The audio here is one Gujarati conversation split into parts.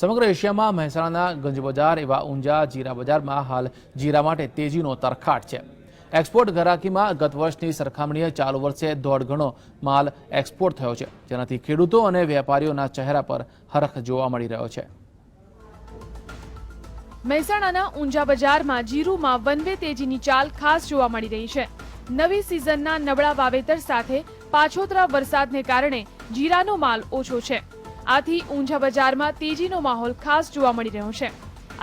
સમગ્ર એશિયામાં મહેસાણાના ગંજ બજાર એવા ઊંઝા જીરા બજારમાં હાલ જીરા માટે તેજીનો તરખાટ છે. એક્સપોર્ટ ઘરાકીમાં ગત વર્ષની સરખામણીએ ચાલુ વર્ષે દોઢ ગણો માલ એક્સપોર્ટ થયો છે. જેનાથી ખેડૂતો અને વેપારીઓના ચહેરા પર હરખ જોવા મળી રહ્યો છે. મહેસાણાના ઊંઝા બજારમાં જીરુમાં વનવે તેજીની ચાલ ખાસ જોવા મળી રહી છે. નવી સિઝનના નબળા વાવેતર સાથે પાછોતરા વરસાદને કારણે જીરાનો માલ ઓછો છે. આથી ઊંઝા બજારમાં તેજીનો માહોલ ખાસ જોવા મળી રહ્યો છે.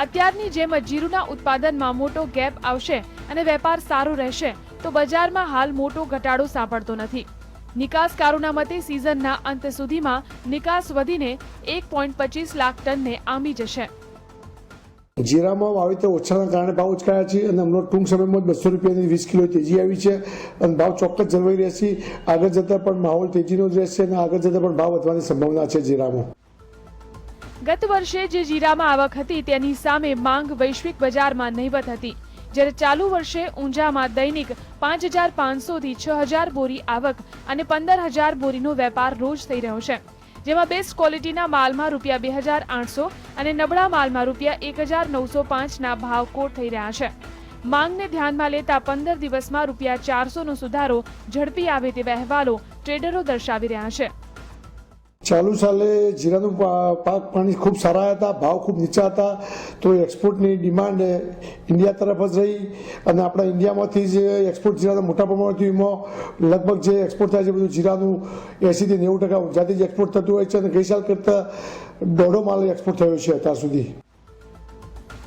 અત્યારની જેમ જ જીરુના ઉત્પાદનમાં મોટો ગેપ આવશે અને વેપાર સારો રહેશે, તો બજારમાં હાલ મોટો ઘટાડો સાંભળતો નથી. નિકાસકારોના મતે સિઝનના અંત સુધીમાં નિકાસ વધીને એક પોઈન્ટ પચીસ લાખ ટનને આંબી જશે. જીરામાં વાવેતર ઓછાના કારણે ભાવ ઉચકાયા છે અને હમણાં ટૂંક સમયમાં બસો રૂપિયાની વીસ કિલો તેજી આવી છે અને ભાવ ચોક્કસ જળવાઈ રહેશે. આગળ જતાં પણ માહોલ તેજીનો જ રહેશે અને આગળ જતાં પણ ભાવ વધવાની સંભાવના છે જીરામાં. ગત વર્ષે જે જીરામાં આવક હતી તેની સામે માંગ વૈશ્વિક બજારમાં નહીવત હતી. જ્યારે ચાલુ વર્ષે ઊંઝામાં દૈનિક પાંચ હજાર પાંચસોથી છ હજાર બોરી આવક અને પંદર હજાર બોરીનો વેપાર રોજ થઈ રહ્યો છે. જેમાં બેસ્ટ ક્વોલિટીના માલમાં રૂપિયા બે હજાર આઠસો અને નબળા માલમાં રૂપિયા એક હજાર નવસો પાંચના ભાવ કોટ થઈ રહ્યા છે. માંગને ધ્યાનમાં લેતા પંદર દિવસમાં રૂપિયા ચારસોનો સુધારો ઝડપી આવે તેવા અહેવાલો ટ્રેડરો દર્શાવી રહ્યા છે. ચાલુ સાલે જીરાનું પાક પાણી ખૂબ સારા હતા, ભાવ ખૂબ નીચા હતા, તો એક્સપોર્ટની ડિમાન્ડ ઇન્ડિયા તરફ જ રહી અને આપણા ઇન્ડિયામાંથી જ એક્સપોર્ટ જીરાના મોટા પ્રમાણથી લગભગ જે એક્સપોર્ટ થાય છે બધું જીરાનું એંસીથી નેવું ટકા ઊંઝાથી જ એક્સપોર્ટ થતું હોય છે અને ગઈ સાલ કરતાં દોઢો માલ એક્સપોર્ટ થયો છે અત્યાર સુધી.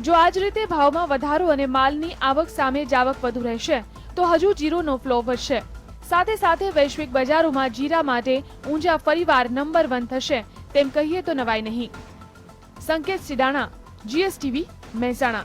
જો આ જ રીતે ભાવમાં વધારો અને માલની આવક સામે જ આવક વધુ રહેશે, તો હજુ જીરોનો ફ્લો વધશે. સાથે સાથે વૈશ્વિક બજારોમાં જીરા માટે ઊંઝા ફરીવાર નંબર વન થશે, તેમ કહીએ તો નવાય નહીં. સંકેત સિડાણા, જીએસટીવી, મહેસાણા.